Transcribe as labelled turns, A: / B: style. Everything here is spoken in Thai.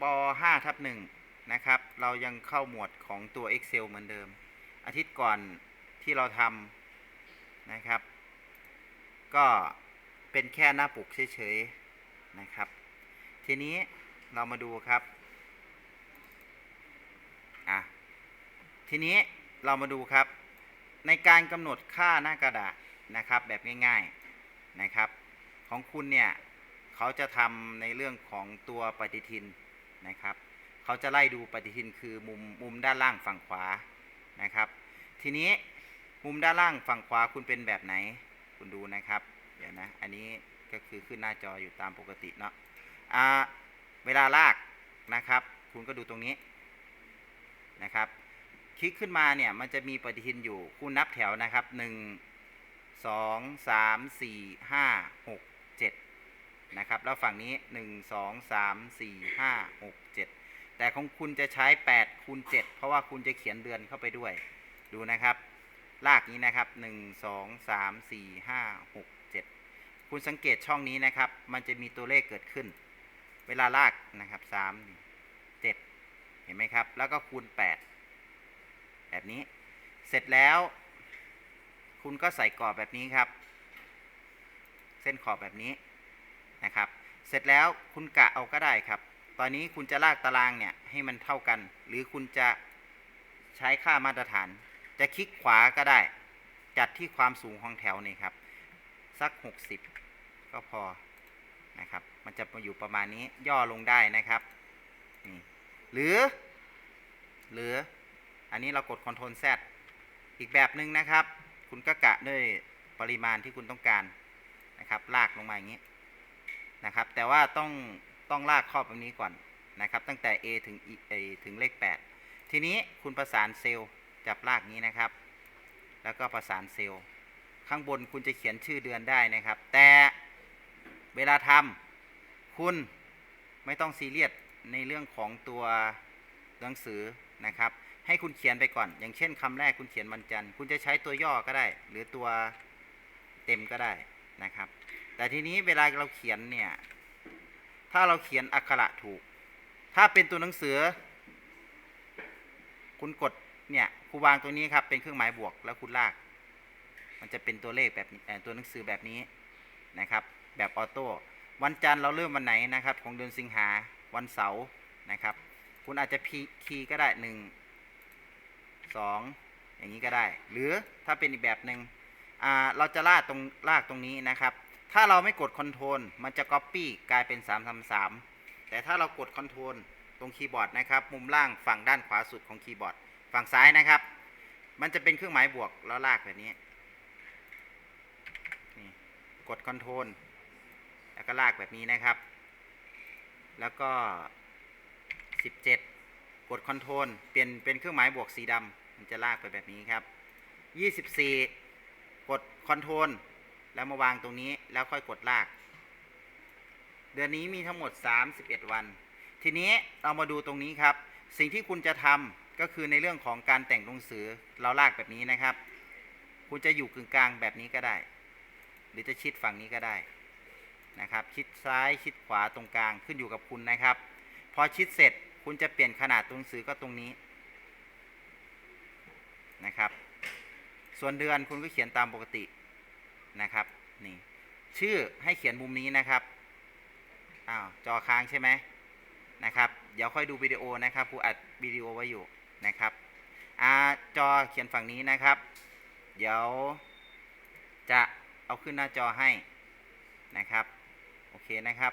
A: ป .5 ทับ1นะครับ เรายังเข้าหมวดของตัว Excel เหมือนเดิม อาทิตย์ก่อนที่เราทำนะครับ ก็เป็นแค่หน้าปกเฉยๆนะครับ ทีนี้เรามาดูครับอะทีนี้เรามาดูครับ ในการกำหนดค่าหน้ากระดาษนะครับแบบง่ายๆนะครับ ของคุณเนี่ยเขาจะทำในเรื่องของตัวปฏิทิน นะครับ เขาจะไล่ดูปฏิทินคือมุมมุมด้านล่างฝั่งขวานะครับ ทีนี้มุมด้านล่างฝั่งขวาคุณเป็นแบบไหน คุณดูนะครับ เดี๋ยวนะ อันนี้ก็คือขึ้นหน้าจออยู่ตามปกติเนาะอ่าเวลาลากนะครับ คุณก็ดูตรงนี้นะครับ คลิกขึ้นมาเนี่ยมันจะมีปฏิทินอยู่ คุณนับแถวนะครับ 1 2 3 4 5 6 นะครับ แล้วฝั่งนี้หนึ่งสองสามสี่ห้าหกเจ็ดแต่ของคุณจะใช้แปดคูณเจ็ดเพราะว่าคุณจะเขียนเดือนเข้าไปด้วย ดูนะครับ ลากนี้นะครับหนึ่งสองสามสี่ห้าหกเจ็ดคุณสังเกตช่องนี้นะครับ มันจะมีตัวเลขเกิดขึ้น เวลาลากนะครับสามเจ็ดเห็นไหมครับ แล้วก็คูณแปดแบบนี้ เสร็จแล้ว คุณก็ใส่กรอบแบบนี้ครับ เส้นขอบแบบนี้ เสร็จแล้วคุณกะเอาก็ได้ครับ ตอนนี้คุณจะลากตารางเนี่ยให้มันเท่ากัน หรือคุณจะใช้ค่ามาตรฐาน จะคลิกขวาก็ได้ จัดที่ความสูงของแถวนี่ครับ สัก 60 ก็พอนะครับ มันจะมาอยู่ประมาณนี้ย่อลงได้นะครับนี่หรือ หรืออันนี้เรากด Ctrl Z อีกแบบหนึ่งนะครับ คุณก็กะด้วยปริมาณที่คุณต้องการนะครับ ลากลงมาอย่างนี้ นะครับ แต่ว่าต้องต้องลากครอบแบบนี้ก่อนนะครับ ตั้งแต่ A ถึง E เอถึงเลข 8 ทีนี้คุณประสานเซลล์จับลากนี้นะครับ แล้วก็ประสานเซลล์ ข้างบนคุณจะเขียนชื่อเดือนได้นะครับ แต่เวลาทำคุณไม่ต้องซีเรียสในเรื่องของตัวหนังสือนะครับ ให้คุณเขียนไปก่อน อย่างเช่นคำแรกคุณเขียนวันจันทร์ คุณจะใช้ตัวย่อก็ได้ หรือตัวเต็มก็ได้ นะครับ แต่ทีนี้เวลาเราเขียนเนี่ย ถ้าเราเขียนอักขระถูก ถ้าเป็นตัวหนังสือ คุณกดเนี่ยครูวางตัวนี้ครับเป็นเครื่องหมายบวกแล้วคุณลาก มันจะเป็นตัวเลขแบบตัวหนังสือแบบนี้นะครับ แบบออโต้วันจันทร์เราเริ่มวันไหนนะครับ ของเดือนสิงหาวันเสาร์นะครับ คุณอาจจะพีคีย์ก็ได้หนึ่งสองอย่างนี้ก็ได้ หรือถ้าเป็นอีกแบบหนึ่ง เราจะลากตรงลากตรงนี้นะครับ ถ้าเราไม่กดคอนโทรลมันจะ Copy กลายเป็น 3 3 3 แต่ถ้าเรากดคอนโทรลตรงคีย์บอร์ดนะครับ มุมล่างฝั่งด้านขวาสุดของคีย์บอร์ด ฝั่งซ้ายนะครับ มันจะเป็นเครื่องหมายบวกแล้วลากแบบนี้นี่กดคอนโทรลแล้วก็ลากแบบนี้นะครับ แล้วก็ 17 กดคอนโทรลเปลี่ยนเป็นเครื่องหมายบวกสีดำมันจะลากไปแบบนี้ครับ 24 กดคอนโทรลแล้วมาวางตรงนี้แล้วค่อยกดลาก เดือนนี้มีทั้งหมด 31 วัน ทีนี้เรามาดูตรงนี้ครับ สิ่งที่คุณจะทำก็คือในเรื่องของการแต่งหนังสือเราลากแบบนี้นะครับ คุณจะอยู่กึ่งกลางแบบนี้ก็ได้ หรือจะชิดฝั่งนี้ก็ได้นะครับ ชิดซ้ายชิดขวาตรงกลางขึ้นอยู่กับคุณนะครับ พอชิดเสร็จคุณจะเปลี่ยนขนาดตัวหนังสือก็ตรงนี้นะครับ ส่วนเดือนคุณก็เขียนตามปกตินะครับนี่ชื่อให้เขียนมุมนี้นะครับอ้าวจอค้างใช่ไหมนะครับเดี๋ยวค่อยดูวิดีโอนะครับครูอัดวิดีโอไว้อยู่นะครับอ่าจอเขียนฝั่งนี้นะครับ เดี๋ยวจะเอาขึ้นหน้าจอให้นะครับ โอเคนะครับ